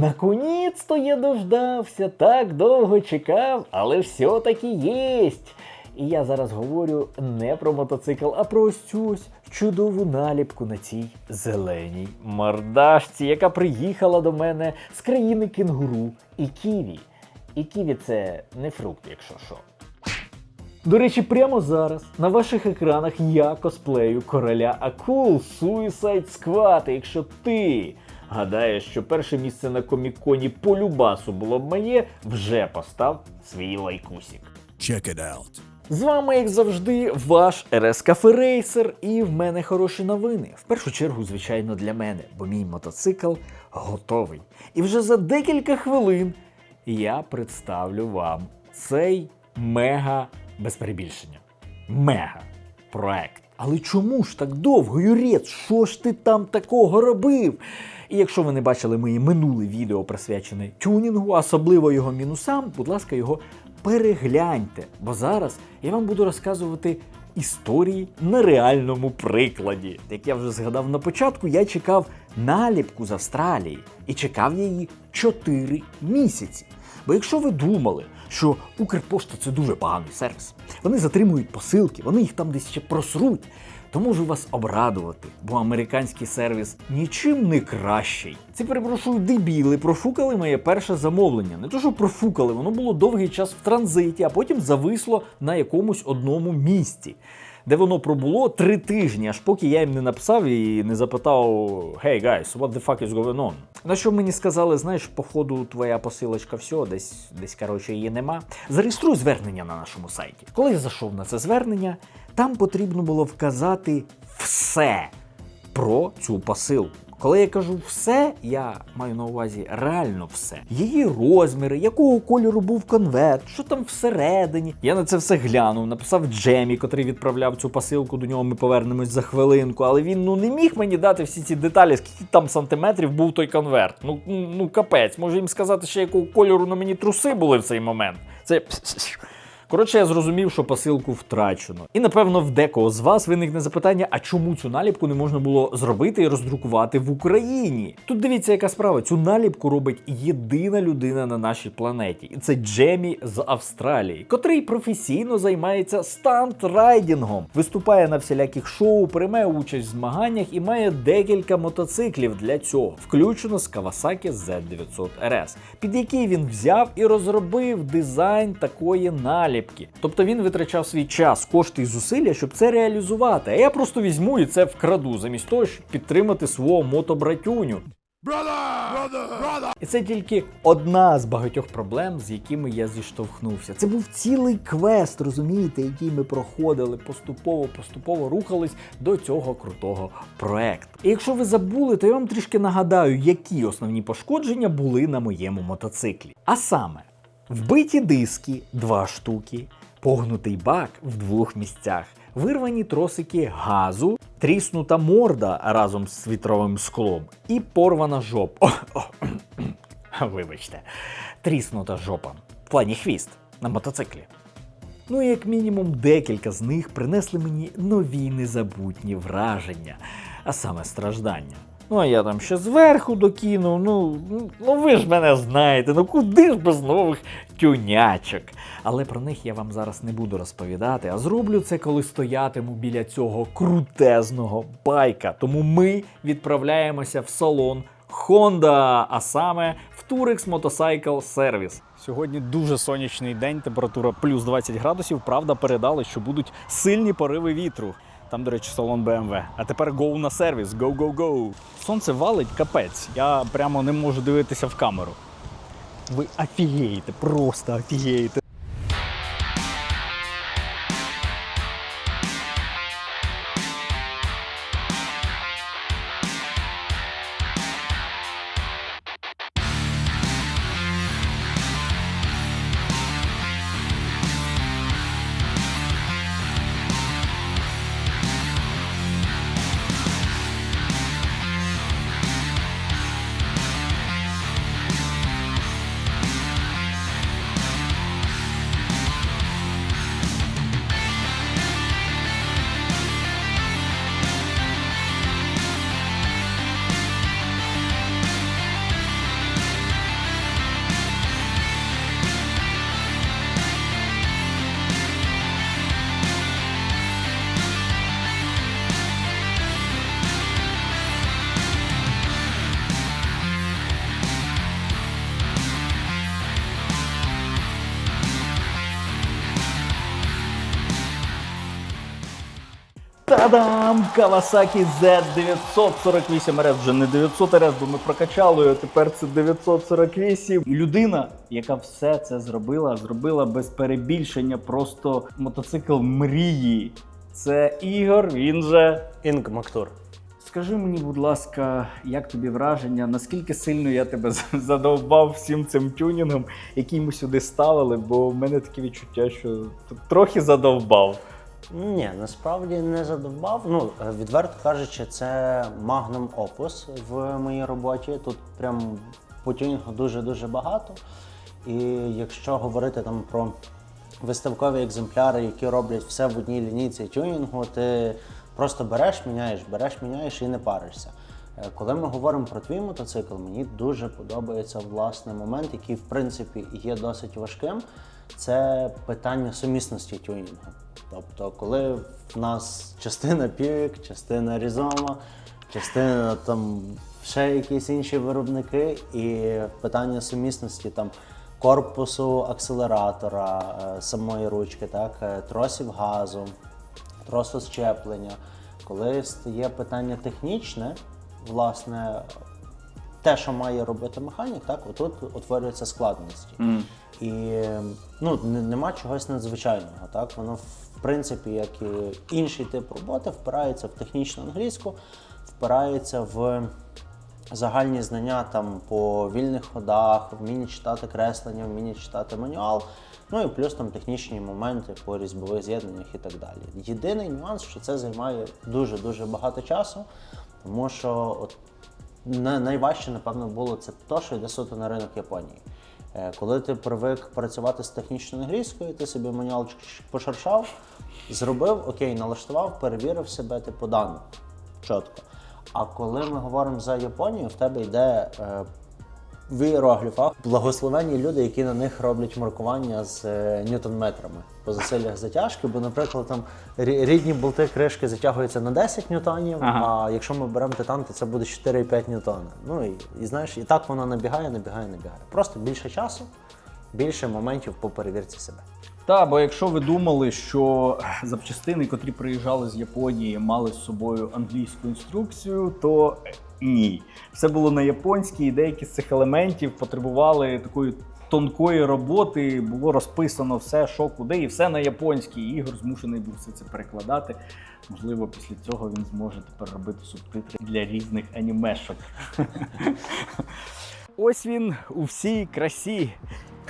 Наконець-то я дождався, так довго чекав, але все-таки єсть. І я зараз говорю не про мотоцикл, а про ось цю чудову наліпку на цій зеленій мордашці, яка приїхала до мене з країни кенгуру і ківі. І ківі це не фрукт, якщо що. До речі, прямо зараз на ваших екранах я косплею короля акул Suicide Squad. Якщо ти гадаєш, що перше місце на коміконі по любасу було б моє, вже постав свій лайкусік. Check it out. З вами, як завжди, ваш РС Кафе Рейсер, і в мене хороші новини. В першу чергу, звичайно, для мене, бо мій мотоцикл готовий. І вже за декілька хвилин я представлю вам цей мега без перебільшення. Мега проект. Але чому ж так довго, Юрець? Що ж ти там такого робив? І якщо ви не бачили моє минуле відео присвячене тюнінгу, особливо його мінусам, будь ласка, його перегляньте. Бо зараз я вам буду розказувати історії на реальному прикладі. Як я вже згадав на початку, я чекав наліпку з Австралії і чекав її 4 місяці. Бо якщо ви думали, що Укрпошта це дуже поганий сервіс, вони затримують посилки, вони їх там десь ще просруть, то можу вас обрадувати, бо американський сервіс нічим не кращий. Ці перепрошую дебіли профукали моє перше замовлення. Не то, що профукали, воно було довгий час в транзиті, а потім зависло на якомусь одному місці. Де воно пробуло три тижні, аж поки я їм не написав і не запитав Hey guys, what the fuck is going on? На що мені сказали, знаєш, походу твоя посилочка все, десь десь коротше її нема. Зареєструй звернення на нашому сайті. Коли я зайшов на це звернення, там потрібно було вказати все про цю посилку. Коли я кажу все, я маю на увазі реально все. Її розміри, якого кольору був конверт, що там всередині. Я на це все глянув, написав Джемі, котрий відправляв цю посилку. До нього ми повернемось за хвилинку. Але він ну не міг мені дати всі ці деталі, скільки там сантиметрів був той конверт. Ну, ну капець, може їм сказати, ще якого кольору на мені труси були в цей момент. Це. Коротше, я зрозумів, що посилку втрачено. І напевно в декого з вас виникне запитання, а чому цю наліпку не можна було зробити і роздрукувати в Україні? Тут дивіться, яка справа. Цю наліпку робить єдина людина на нашій планеті, і це Джемі з Австралії, котрий професійно займається стант-райдингом, виступає на всіляких шоу, приймає участь в змаганнях і має декілька мотоциклів для цього, включно з Kawasaki Z900 RS, під який він взяв і розробив дизайн такої наліпки. Тобто він витрачав свій час, кошти і зусилля, щоб це реалізувати. А я просто візьму і це вкраду, замість того, щоб підтримати свого мотобратюню. Brother! Brother! Brother! І це тільки одна з багатьох проблем, з якими я зіштовхнувся. Це був цілий квест, розумієте, який ми проходили поступово, поступово рухались до цього крутого проекту. І якщо ви забули, то я вам трішки нагадаю, які основні пошкодження були на моєму мотоциклі. А саме, вбиті диски два штуки, погнутий бак в двох місцях. Вирвані тросики газу, тріснута морда разом з вітровим склом і порвана жопа. Вибачте, тріснута жопа. В плані хвіст на мотоциклі. Ну і як мінімум декілька з них принесли мені нові незабутні враження, а саме страждання. Ну, а я там ще зверху докинув, ну, ну, ви ж мене знаєте, ну куди ж без нових тюнячок. Але про них я вам зараз не буду розповідати, а зроблю це, коли стоятиму біля цього крутезного байка. Тому ми відправляємося в салон Honda, а саме в Turex Motorcycle Service. Сьогодні дуже сонячний день, температура плюс 20 градусів. Правда, передали, що будуть сильні пориви вітру. Там, до речі, салон BMW. А тепер гоу на сервіс. Go, go, go. Сонце валить капець. Я прямо не можу дивитися в камеру. Ви офігієте, просто офігієте. Та-дам! Kawasaki Z948 RS. Вже не 900 RS, бо ми прокачали, а тепер це 948. І людина, яка все це зробила, зробила без перебільшення просто мотоцикл мрії. Це Ігор, він же. Інг Мактур. Скажи мені, будь ласка, як тобі враження, наскільки сильно я тебе задовбав всім цим тюнінгом, який ми сюди ставили, бо в мене таке відчуття, що трохи задовбав. Ні, насправді не задовбав. Ну, е, відверто кажучи, це магнум опус в моїй роботі. Тут прям по тюнінгу дуже-дуже багато. І якщо говорити там про виставкові екземпляри, які роблять все в одній лінійці тюнінгу, ти просто береш, міняєш, береш, міняєш і не паришся. Е, Коли ми говоримо про твій мотоцикл, мені дуже подобається власне момент, який в принципі є досить важким. Це питання сумісності тюнінгу. Тобто, коли в нас частина пік, частина різома, частина там ще якісь інші виробники, і питання сумісності там корпусу акселератора, е, самої ручки, так, е, тросів газу, тросу щеплення. Коли стає питання технічне, власне, те, що має робити механік, так, отут утворюються складності. І ну, нема чогось надзвичайного. Так? Воно, принципі, як і інший тип роботи, впирається в технічну англійську, впирається в загальні знання там, по вільних ходах, вміння читати креслення, вміння читати мануал. Ну і плюс там технічні моменти по різьбових з'єднаннях і так далі. Єдиний нюанс, що це займає дуже-дуже багато часу, тому що от, найважче, напевно, було це те, що йде суто на ринок Японії. Е, Коли ти привик працювати з технічною англійською, ти собі чик-чик пошаршав, зробив, окей, налаштував, перевірив себе, типу дану. чітко. А коли ми говоримо за Японію, в тебе йде е, в іерогліфах благословенні люди, які на них роблять маркування з е, ньютон-метрами по засиллях затяжки. Бо, наприклад, там рідні болти кришки затягуються на 10 ньютонів, Ага. а якщо ми беремо титан, то це буде 4,5 ньютона. Ну і, і знаєш, і так воно набігає, набігає, набігає. Просто більше часу, більше моментів по перевірці себе. Так, бо якщо ви думали, що запчастини, котрі приїжджали з Японії, мали з собою англійську інструкцію, то ні. Все було на японській, і деякі з цих елементів потребували такої тонкої роботи. Було розписано все, що куди, і все на японській. Ігор змушений був все це перекладати. Можливо, після цього він зможе тепер робити субтитри для різних анімешок. Ось він у всій красі.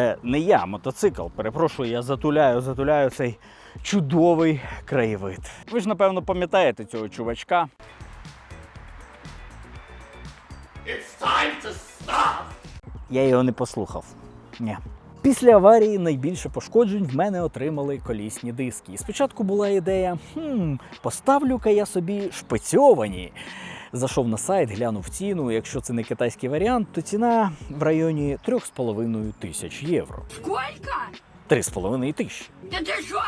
Е, не я, мотоцикл. Перепрошую, я затуляю, затуляю цей чудовий краєвид. Ви ж напевно пам'ятаєте цього чувачка. It's time to stop! Я його не послухав. Ні. Після аварії найбільше пошкоджень в мене отримали колісні диски. І спочатку була ідея: хм, поставлю-ка я собі шпицьовані. Зайшов на сайт, глянув ціну. Якщо це не китайський варіант, то ціна в районі 3,5 тисяч євро. Сколько? 3,5 тисячі. Да ты что,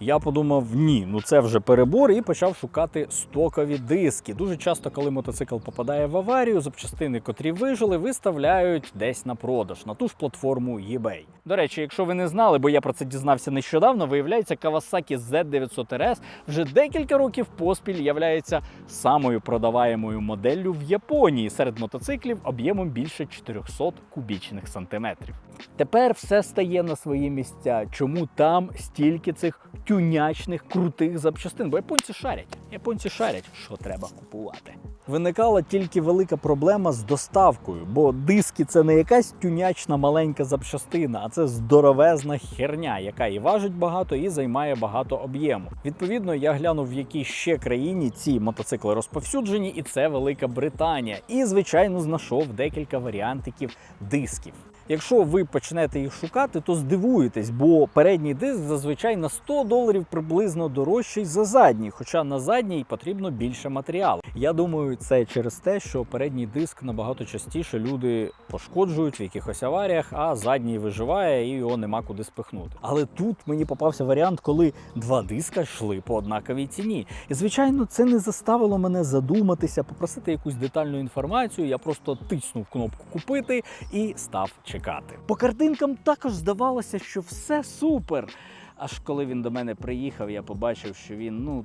Я подумав, ні, ну це вже перебор, і почав шукати стокові диски. Дуже часто, коли мотоцикл попадає в аварію, запчастини, котрі вижили, виставляють десь на продаж на ту ж платформу eBay. До речі, якщо ви не знали, бо я про це дізнався нещодавно, виявляється, Kawasaki Z900 RS вже декілька років поспіль являється самою продаваємою моделлю в Японії серед мотоциклів об'ємом більше 400 кубічних сантиметрів. Тепер все стає на свої місця. Чому там стільки цих тюнячних крутих запчастин? Бо японці шарять. Японці шарять, що треба купувати. Виникала тільки велика проблема з доставкою, бо диски це не якась тюнячна маленька запчастина, а це здоровезна херня, яка і важить багато, і займає багато об'єму. Відповідно, я глянув, в якій ще країні ці мотоцикли розповсюджені, і це Велика Британія. І, звичайно, знайшов декілька варіантиків дисків. Якщо ви почнете їх шукати, то здивуєтесь, бо передній диск зазвичай на 100 доларів приблизно дорожчий за задній, хоча на задній потрібно більше матеріалу. Я думаю, це через те, що передній диск набагато частіше люди пошкоджують в якихось аваріях, а задній виживає і його нема куди спихнути. Але тут мені попався варіант, коли два диска йшли по однаковій ціні. І звичайно, це не заставило мене задуматися, попросити якусь детальну інформацію. Я просто тиснув кнопку купити і став чекати. По картинкам також здавалося, що все супер. Аж коли він до мене приїхав, я побачив, що він ну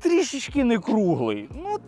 трішечки не круглий. Ну,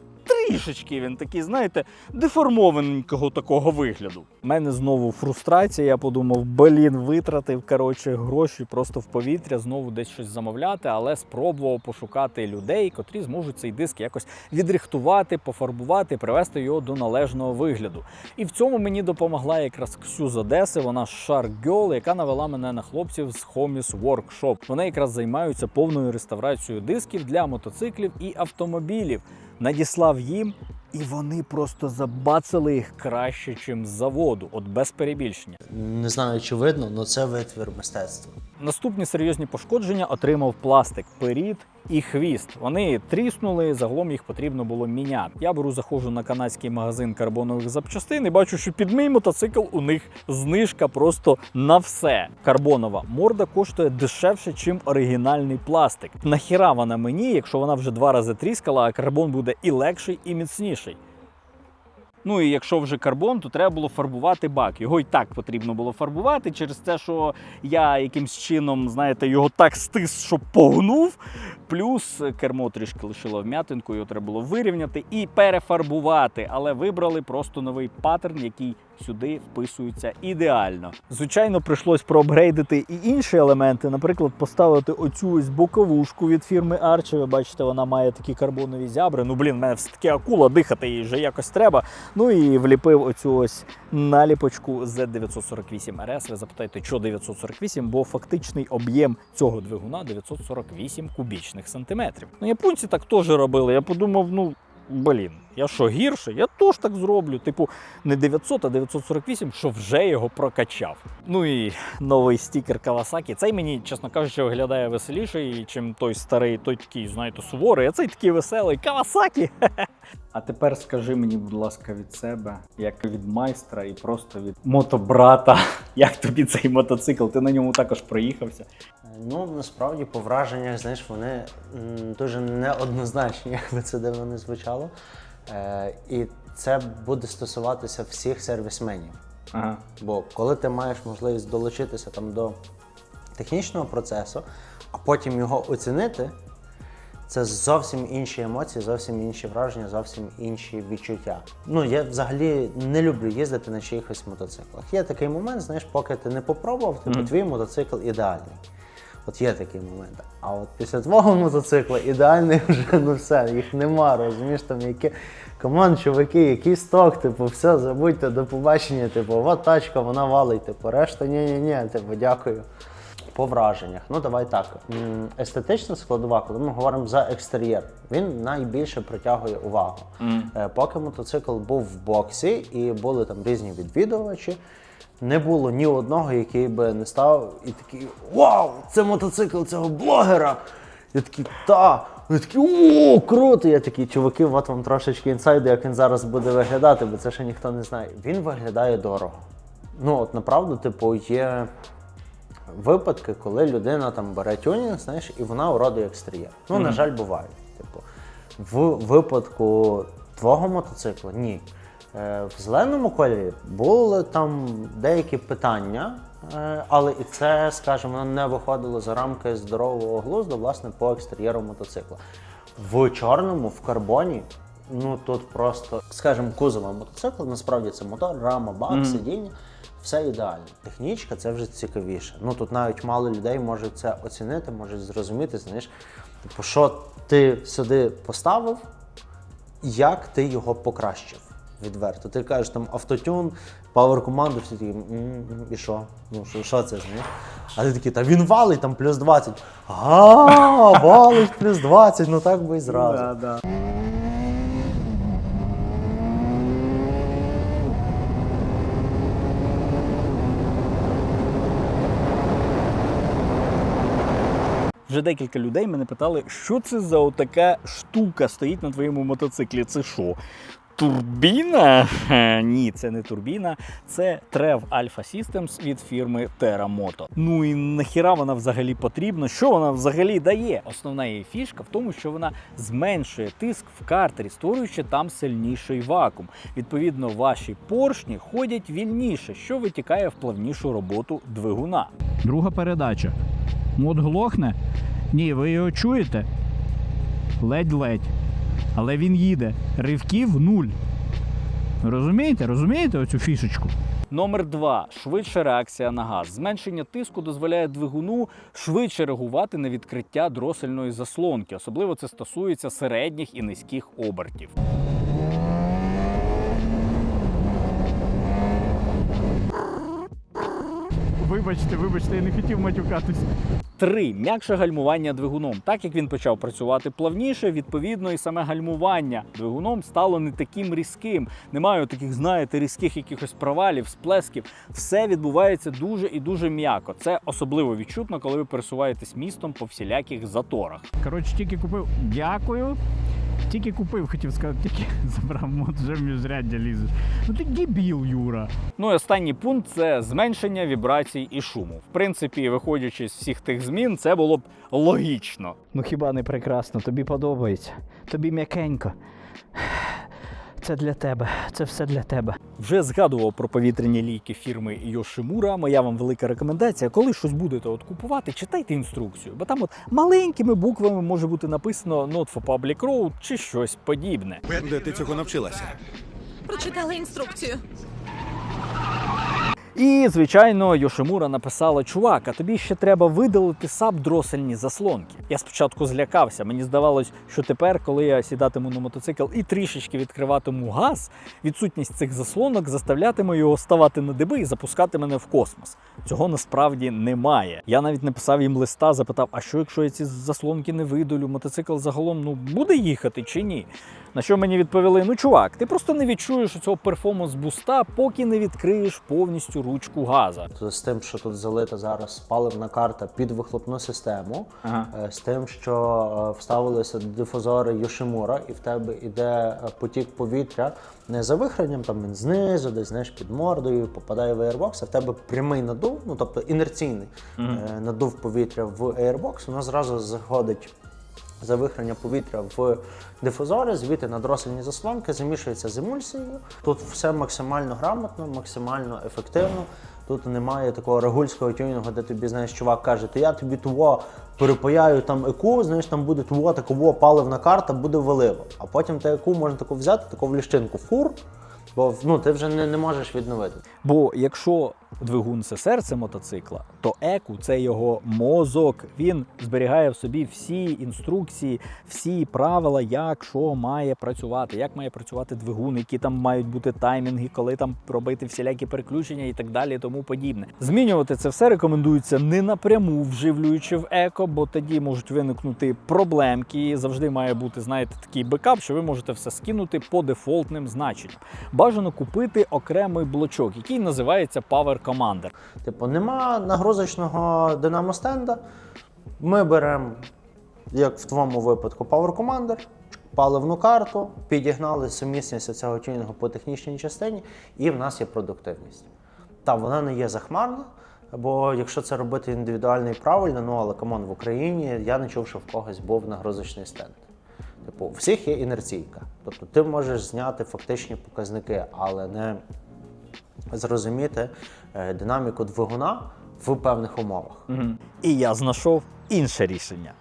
трішечки він такий, знаєте, деформованенького такого вигляду. У мене знову фрустрація. Я подумав, блін, витратив коротше гроші просто в повітря, знову десь щось замовляти, але спробував пошукати людей, котрі зможуть цей диск якось відрихтувати, пофарбувати, привести його до належного вигляду. І в цьому мені допомогла якраз Ксю з Одеси, вона Shark Girl, яка навела мене на хлопців з Homies Workshop. Вони якраз займаються повною реставрацією дисків для мотоциклів і автомобілів. Надіслав їм, і вони просто забацали їх краще, ніж заводу, от без перебільшення. Не знаю, чи видно, але це витвір мистецтва. Наступні серйозні пошкодження отримав пластик, перід і хвіст. Вони тріснули, загалом їх потрібно було міняти. Я беру, заходжу на канадський магазин карбонових запчастин і бачу, що під мій мотоцикл у них знижка просто на все. Карбонова морда коштує дешевше, ніж оригінальний пластик. Нахіра вона мені, якщо вона вже два рази тріскала, а карбон буде і легший, і міцніший. Ну і якщо вже карбон, то треба було фарбувати бак. Його і так потрібно було фарбувати через те, що я якимсь чином, знаєте, його так стис, що погнув. Плюс кермо трішки лишило вм'ятинку, його треба було вирівняти і перефарбувати. Але вибрали просто новий паттерн, який сюди вписується ідеально. Звичайно, прийшлось проапгрейдити і інші елементи. Наприклад, поставити оцю ось боковушку від фірми Archer. Ви бачите, вона має такі карбонові зябри. Ну блін, в мене все таки акула, дихати їй вже якось треба. Ну і вліпив оцю ось наліпочку Z948 RS. Ви запитаєте, що 948, бо фактичний об'єм цього двигуна 948 кубічних сантиметрів. Ну, японці так теж робили. Я подумав, ну. Блін, я що гірше? Я теж так зроблю. Типу, не 900, а 948, що вже його прокачав. Ну і новий стікер Kawasaki. Цей мені, чесно кажучи, виглядає веселіше, чим той старий, той такий, знаєте, суворий, а цей такий веселий Kawasaki. А тепер скажи мені, будь ласка, від себе, як від майстра і просто від мотобрата. Як тобі цей мотоцикл? Ти на ньому також проїхався. Ну, насправді, по враженнях, знаєш, вони дуже неоднозначні, як би це дивно не звучало. Е, і це буде стосуватися всіх сервісменів. Ага. Бо коли ти маєш можливість долучитися там до технічного процесу, а потім його оцінити, це зовсім інші емоції, зовсім інші враження, зовсім інші відчуття. Ну, я взагалі не люблю їздити на чиїхось мотоциклах. Є такий момент, знаєш, поки ти не попробував, типу, твій мотоцикл ідеальний. От є такий момент. А от після твого мотоцикла ідеальний вже ну все, їх нема, розумієш, там які команд, чуваки, який сток, типу, все, забудьте, до побачення, типу, от тачка, вона валить, типу, решта ні-ні-ні, типу, дякую. По враженнях. Ну давай так. Естетична складова, коли ми говоримо за екстер'єр, він найбільше притягує увагу. Е, Поки мотоцикл був в боксі і були там різні відвідувачі, не було ні одного, який би не став і такий Вау! Це мотоцикл цього блогера! Я такий, та. Вони такі, о, круто! Я такий, чуваки, от вам трошечки інсайду, як він зараз буде виглядати, бо це ще ніхто не знає. Він виглядає дорого. Ну, от направду, типу, є випадки, коли людина там бере тюнінг, знаєш, і вона уродує екстер'єр. Ну, на жаль, буває. Типу, в випадку твого мотоцикла ні. Е, в зеленому кольорі були там деякі питання, е, але і це, скажімо, не виходило за рамки здорового глузду, власне, по екстер'єру мотоцикла. В чорному, в карбоні, ну тут просто, скажімо, кузова мотоцикла, насправді це мотор, рама, бак, сидіння. Все ідеально. Технічка це вже цікавіше. Ну тут навіть мало людей можуть це оцінити, можуть зрозуміти, знаєш, типу, що ти сюди поставив, як ти його покращив відверто. Ти кажеш там автотюн, павер команду, всі такі, і що? Ну що, що це знаєш? А ти такий, та він валить там плюс 20. А, валить плюс 20, ну так би і зразу. Вже декілька людей мене питали, що це за отака штука стоїть на твоєму мотоциклі. Це що? Турбіна? Ні, це не турбіна, це Trev Alpha Systems від фірми Terramoto. Ну і нахіра вона взагалі потрібна? Що вона взагалі дає? Основна її фішка в тому, що вона зменшує тиск в картері, створюючи там сильніший вакуум. Відповідно, ваші поршні ходять вільніше, що витікає в плавнішу роботу двигуна. Друга передача. Мод глохне? Ні, ви його чуєте? Ледь-ледь. Але він їде. Ривків нуль. Розумієте? Розумієте оцю фішечку? Номер два швидша реакція на газ. Зменшення тиску дозволяє двигуну швидше реагувати на відкриття дросельної заслонки. Особливо це стосується середніх і низьких обертів. Вибачте, вибачте, я не хотів матюкатись. Три м'якше гальмування двигуном. Так як він почав працювати плавніше, відповідно, і саме гальмування двигуном стало не таким різким. Немає таких, знаєте, різких якихось провалів, сплесків. Все відбувається дуже і дуже м'яко. Це особливо відчутно, коли ви пересуваєтесь містом по всіляких заторах. Коротше, тільки купив. Дякую. Тільки купив, хотів сказати, тільки забрав мод, вже в міжряддя лізеш. Ну ти дебіл, Юра. Ну і останній пункт це зменшення вібрацій і шуму. В принципі, виходячи з всіх тих змін, це було б логічно. Ну хіба не прекрасно? Тобі подобається? Тобі м'якенько. Це для тебе, це все для тебе. Вже згадував про повітряні лійки фірми Йошимура. Моя вам велика рекомендація. Коли щось будете от купувати, читайте інструкцію, бо там от маленькими буквами може бути написано Not for Public Road чи щось подібне. Де ти цього навчилася? Прочитала інструкцію. І, звичайно, Йошимура написала: Чувак, а тобі ще треба видалити саб-дросельні заслонки. Я спочатку злякався. Мені здавалось, що тепер, коли я сідатиму на мотоцикл і трішечки відкриватиму газ, відсутність цих заслонок заставлятиме його ставати на диби і запускати мене в космос. Цього насправді немає. Я навіть написав їм листа, запитав: а що, якщо я ці заслонки не видалю, мотоцикл загалом ну буде їхати чи ні? На що мені відповіли: ну чувак, ти просто не відчуєш цього перформанс буста, поки не відкриєш повністю ручку газа. З тим, що тут залита зараз паливна карта під вихлопну систему, Ага. е, з тим, що е, вставилися дифузори Йошимура, і в тебе йде е, потік повітря не за вихренням, там він знизу, десь знаєш, під мордою, попадає в Airbox, а в тебе прямий надув, ну тобто інерційний е, надув повітря в Airbox, воно зразу заходить. Завихрення повітря в дифузори, звідти на дросельні заслонки, замішується з емульсією. Тут все максимально грамотно, максимально ефективно. Тут немає такого регульського тюнінгу, де тобі знаєш, чувак каже, то я тобі того перепаяю там еку, знаєш, там буде того, такого паливна карта, буде валиво. А потім ти еку можна таку взяти, таку в ліщинку фур, бо ну, ти вже не, не можеш відновити. Бо якщо двигун це серце мотоцикла, то еку це його мозок. Він зберігає в собі всі інструкції, всі правила, як що має працювати, як має працювати двигун, які там мають бути таймінги, коли там робити всілякі переключення і так далі, і тому подібне. Змінювати це все рекомендується не напряму вживлюючи в еко, бо тоді можуть виникнути проблемки. Завжди має бути, знаєте, такий бекап, що ви можете все скинути по дефолтним значенням. Бажано купити окремий блочок, який називається Power Commander. Типу, нема нагрузочного динамостенда. Ми беремо, як в твоєму випадку, Power Commander, паливну карту, підігнали сумісність цього тюнінгу по технічній частині, і в нас є продуктивність. Та вона не є захмарна, бо якщо це робити індивідуально і правильно, ну але камон, в Україні я не чув, що в когось був нагрузочний стенд. Типу, у всіх є інерційка. Тобто ти можеш зняти фактичні показники, але не зрозуміти динаміку двигуна в певних умовах. І я знайшов інше рішення.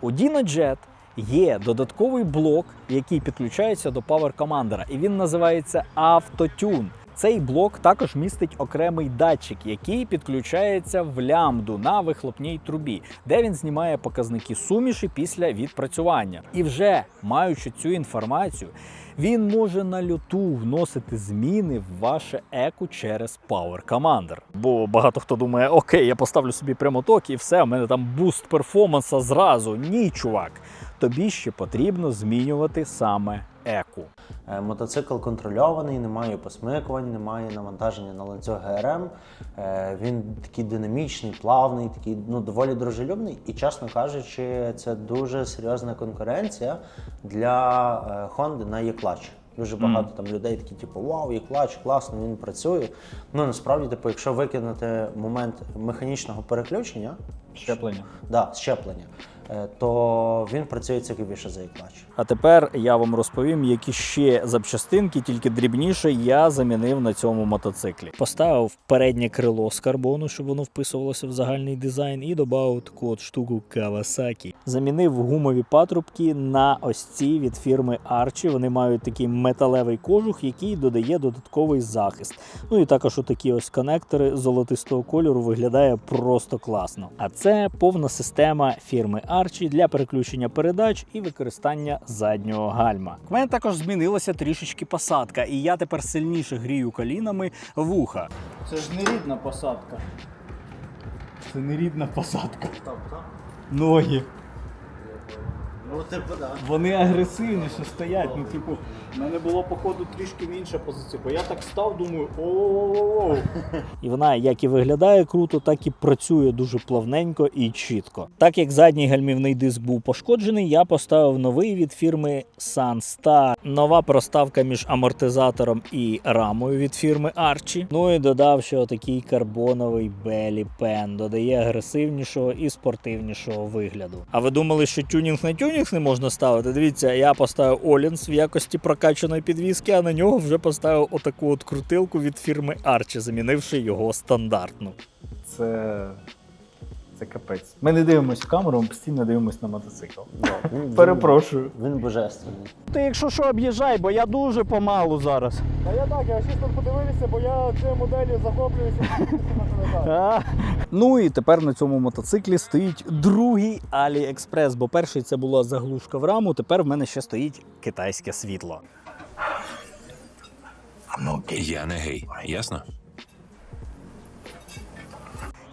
У DinoJet є додатковий блок, який підключається до Power Commander, і він називається Автотюн. Цей блок також містить окремий датчик, який підключається в лямбду на вихлопній трубі, де він знімає показники суміші після відпрацювання. І вже маючи цю інформацію, він може на люту вносити зміни в ваше еко через Power Commander. Бо багато хто думає, окей, я поставлю собі прямоток і все, у мене там буст перформанса зразу. Ні, чувак. Тобі ще потрібно змінювати саме еку. Е, Мотоцикл контрольований, немає посмикувань, немає навантаження на ланцюг ГРМ. Е, Він такий динамічний, плавний, такий ну, доволі дружелюбний. І, чесно кажучи, це дуже серйозна конкуренція для е, Honda на E-Clutch. Дуже багато там людей такі, типу, вау, E-Clutch, класно, він працює. Ну насправді, типу, якщо викинути момент механічного переключення, Щеплення. Да, щеплення. Е, то він працює цікавіше за клач. А тепер я вам розповім, які ще запчастинки, тільки дрібніше, я замінив на цьому мотоциклі. Поставив переднє крило з карбону, щоб воно вписувалося в загальний дизайн, і додав таку от штуку Kawasaki. Замінив гумові патрубки на ось ці від фірми Archie. Вони мають такий металевий кожух, який додає додатковий захист. Ну і також отакі ось конектори золотистого кольору виглядає просто класно. А це повна система фірми Archie для переключення передач і використання заднього гальма. У мене також змінилася трішечки посадка, і я тепер сильніше грію колінами вуха. Це ж не рідна посадка. Це не рідна посадка. Ноги. Ну, типу, да. Вони агресивніше стоять. Ну, типу, в мене було походу трішки інша позиція, бо я так став, думаю, о І вона як і виглядає круто, так і працює дуже плавненько і чітко. Так як задній гальмівний диск був пошкоджений, я поставив новий від фірми Sunstar. Нова проставка між амортизатором і рамою від фірми Archie. Ну і додав ще отакий карбоновий Belly Pen. Додає агресивнішого і спортивнішого вигляду. А ви думали, що тюнінг на тюнінг не можна ставити? Дивіться, я поставив Олінс в якості прокачаної підвіски, а на нього вже поставив отаку от крутилку від фірми Archie, замінивши його стандартну. Це. Це капець. Ми не дивимося в камеру, ми постійно дивимося на мотоцикл. Перепрошую. Він божественний. Ти якщо що, об'їжджай, бо я дуже помалу зараз. Та я так, я чисто подивився, бо я цією моделлю захоплююся. Ну і тепер на цьому мотоциклі стоїть другий AliExpress, бо перший це була заглушка в раму, тепер в мене ще стоїть китайське світло. Я не гей, ясно?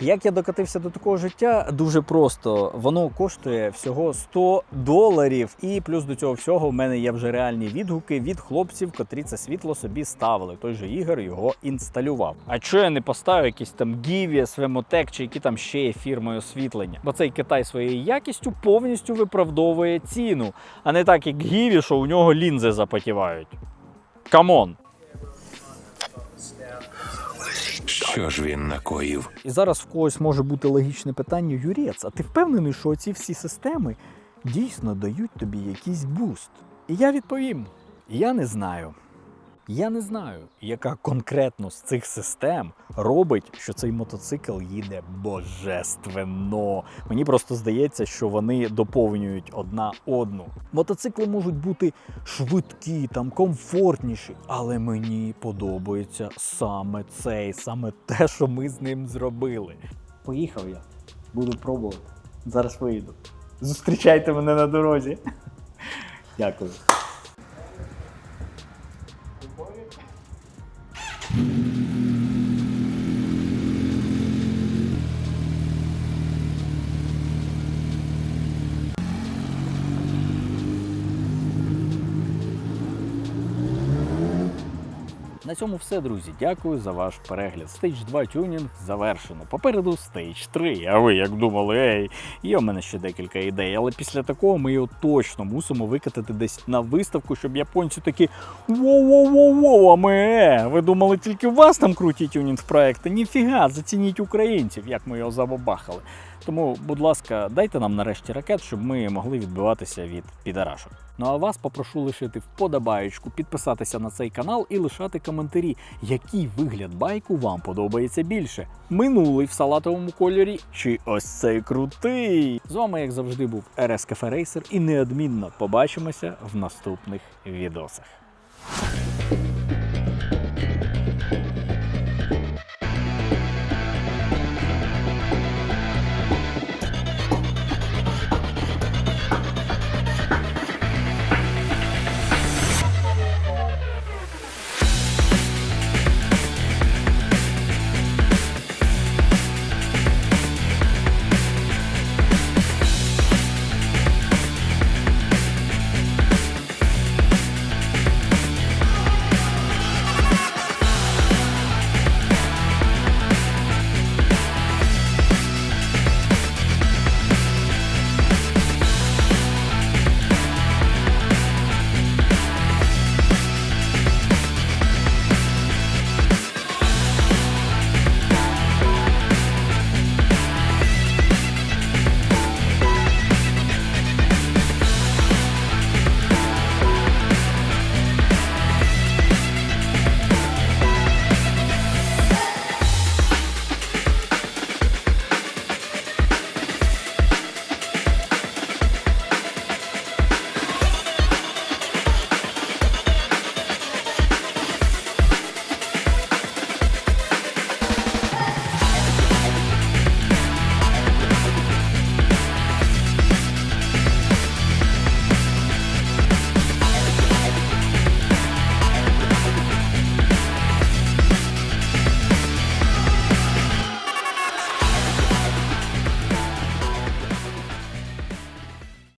Як я докатився до такого життя? Дуже просто. Воно коштує всього 100 доларів. І плюс до цього всього в мене є вже реальні відгуки від хлопців, котрі це світло собі ставили. Той же Ігор його інсталював. А чого я не поставив якийсь там Гівіс, Вемотек чи які там ще є фірми освітлення? Бо цей Китай своєю якістю повністю виправдовує ціну, а не так як Гіві, що у нього лінзи запотівають. Камон! Що ж він накоїв? І зараз в когось може бути логічне питання: Юрець, а ти впевнений, що ці всі системи дійсно дають тобі якийсь буст? І я відповім: я не знаю. Я не знаю, яка конкретно з цих систем робить, що цей мотоцикл їде божественно. Мені просто здається, що вони доповнюють одна одну. Мотоцикли можуть бути швидкі, там комфортніші, але мені подобається саме цей, саме те, що ми з ним зробили. Поїхав я, буду пробувати. Зараз вийду. Зустрічайте мене на дорозі. Дякую. На цьому все, друзі. Дякую за ваш перегляд. Stage 2 тюнінг завершено. Попереду Stage 3. А ви як думали, ей, є в мене ще декілька ідей, але після такого ми його точно мусимо викатати десь на виставку, щоб японці такі воу-воу-воу-воу, а ми е, ви думали, тільки у вас там круті тюнінг проекти? Ніфіга, зацініть українців, як ми його забабахали. Тому, будь ласка, дайте нам нарешті ракет, щоб ми могли відбиватися від підарашок. Ну а вас попрошу лишити вподобаєчку, підписатися на цей канал і лишати коментарі, який вигляд байку вам подобається більше. Минулий в салатовому кольорі чи ось цей крутий. З вами, як завжди, був РС Рейсер і неодмінно побачимося в наступних відосах.